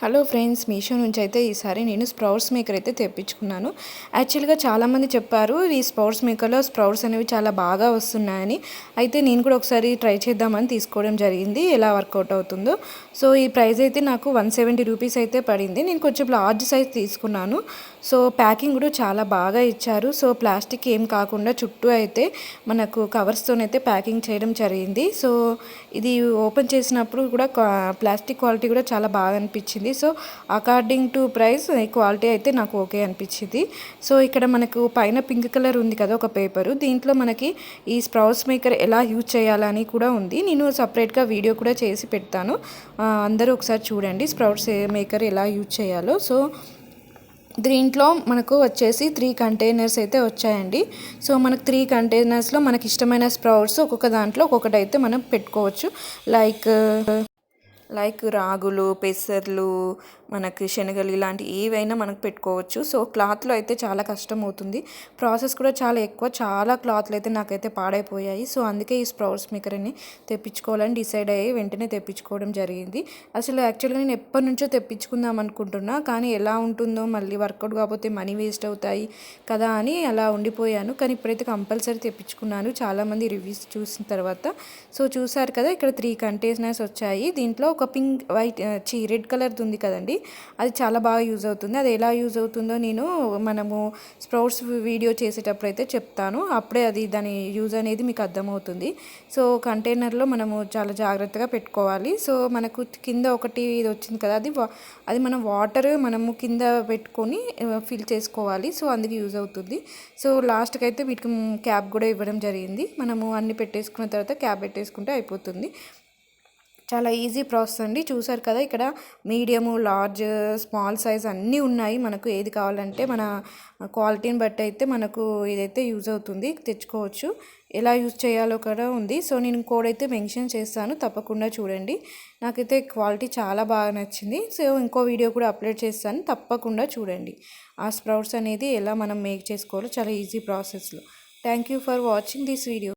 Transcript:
Hello friends Meesho నుంచి అయితే ఈసారి నేను స్ప్రౌట్స్ మేకర్ అయితే తెప్పించుకున్నాను. యాక్చువల్గా చాలామంది చెప్పారు ఈ స్ప్రౌట్స్ మేకర్లో స్ప్రౌట్స్ అనేవి చాలా బాగా వస్తున్నాయని. అయితే నేను కూడా ఒకసారి ట్రై చేద్దామని తీసుకోవడం జరిగింది ఎలా వర్కౌట్ అవుతుందో. సో ఈ ప్రైస్ అయితే నాకు వన్ సెవెంటీ రూపీస్ అయితే పడింది. నేను కొంచెం లార్జ్ సైజ్ తీసుకున్నాను. సో ప్యాకింగ్ కూడా చాలా బాగా ఇచ్చారు. సో ప్లాస్టిక్ ఏం కాకుండా చుట్టూ అయితే మనకు కవర్స్తోనైతే ప్యాకింగ్ చేయడం జరిగింది. సో ఇది ఓపెన్ చేసినప్పుడు కూడా ప్లాస్టిక్ క్వాలిటీ కూడా చాలా బాగా అనిపించింది. So according to price quality అయితే నాకు ఓకే అనిపించింది. సో ఇక్కడ మనకు పైన పింక్ కలర్ ఉంది కదా ఒక పేపరు దీంట్లో మనకి ఈ స్ప్రౌట్స్ మేకర్ ఎలా యూజ్ చేయాలని కూడా ఉంది. నేను సపరేట్గా వీడియో కూడా చేసి పెడతాను. అందరూ ఒకసారి చూడండి స్ప్రౌట్స్ మేకర్ ఎలా యూజ్ చేయాలో. సో దీంట్లో మనకు వచ్చేసి త్రీ కంటైనర్స్ అయితే వచ్చాయండి. సో మనకు త్రీ కంటైనర్స్లో మనకి ఇష్టమైన స్ప్రౌట్స్ ఒక్కొక్క దాంట్లో ఒక్కొక్కటి అయితే మనం పెట్టుకోవచ్చు. లైక్ లైక్ రాగులు పెసర్లు మనకి శనగలు ఇలాంటి ఏవైనా మనకు పెట్టుకోవచ్చు. సో క్లాత్లో అయితే చాలా కష్టం అవుతుంది. ప్రాసెస్ కూడా చాలా ఎక్కువ. చాలా క్లాత్లు అయితే నాకైతే పాడైపోయాయి. సో అందుకే ఈ స్ప్రౌట్స్ మేకర్ని తెప్పించుకోవాలని డిసైడ్ అయ్యి వెంటనే తెప్పించుకోవడం జరిగింది. అసలు యాక్చువల్గా నేను ఎప్పటి నుంచో తెప్పించుకుందాం అనుకుంటున్నా కానీ ఎలా ఉంటుందో మళ్ళీ వర్కౌట్ కాకపోతే మనీ వేస్ట్ అవుతాయి కదా అని అలా ఉండిపోయాను. కానీ ఇప్పుడైతే కంపల్సరీ తెప్పించుకున్నాను. చాలామంది రివ్యూస్ చూసిన తర్వాత. సో చూసారు కదా ఇక్కడ త్రీ కంటైనర్స్ వచ్చాయి. దీంట్లో ఒక పింక్ వైట్ చీ రెడ్ కలర్ది ఉంది కదండి. అది చాలా బాగా యూజ్ అవుతుంది. అది ఎలా యూజ్ అవుతుందో నేను మనము స్ప్రౌట్స్ వీడియో చేసేటప్పుడు అయితే చెప్తాను. అప్పుడే అది దాని యూజ్ అనేది మీకు అర్థమవుతుంది. సో కంటైనర్లో మనము చాలా జాగ్రత్తగా పెట్టుకోవాలి. సో మనకు కింద ఒకటి ఇది వచ్చింది కదా అది అది మనం వాటర్ మనము కింద పెట్టుకొని ఫిల్ చేసుకోవాలి. సో అందుకు యూజ్ అవుతుంది. సో లాస్ట్కి అయితే వీటికి క్యాప్ కూడా ఇవ్వడం జరిగింది. మనము అన్ని పెట్టేసుకున్న తర్వాత క్యాప్ పెట్టేసుకుంటే అయిపోతుంది. చాలా ఈజీ ప్రాసెస్ అండి. చూసారు కదా ఇక్కడ మీడియము లార్జ్ స్మాల్ సైజ్ అన్నీ ఉన్నాయి. మనకు ఏది కావాలంటే మన క్వాలిటీని బట్టి అయితే మనకు ఇదైతే యూజ్ అవుతుంది తెచ్చుకోవచ్చు. ఎలా యూజ్ చేయాలో కూడా ఉంది. సో నేను కోడ్ అయితే మెన్షన్ చేస్తాను. తప్పకుండా చూడండి. నాకైతే క్వాలిటీ చాలా బాగా నచ్చింది. సో ఇంకో వీడియో కూడా అప్లోడ్ చేస్తాను. తప్పకుండా చూడండి. ఆ స్ప్రౌట్స్ అనేది ఎలా మనం మేక్ చేసుకోవాలో చాలా ఈజీ ప్రాసెస్లో. Thank you for watching this video.